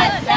Yes.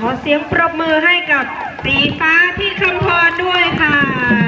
ขอเสียงปรบมือให้กับสีฟ้าที่คำพรด้วยค่ะ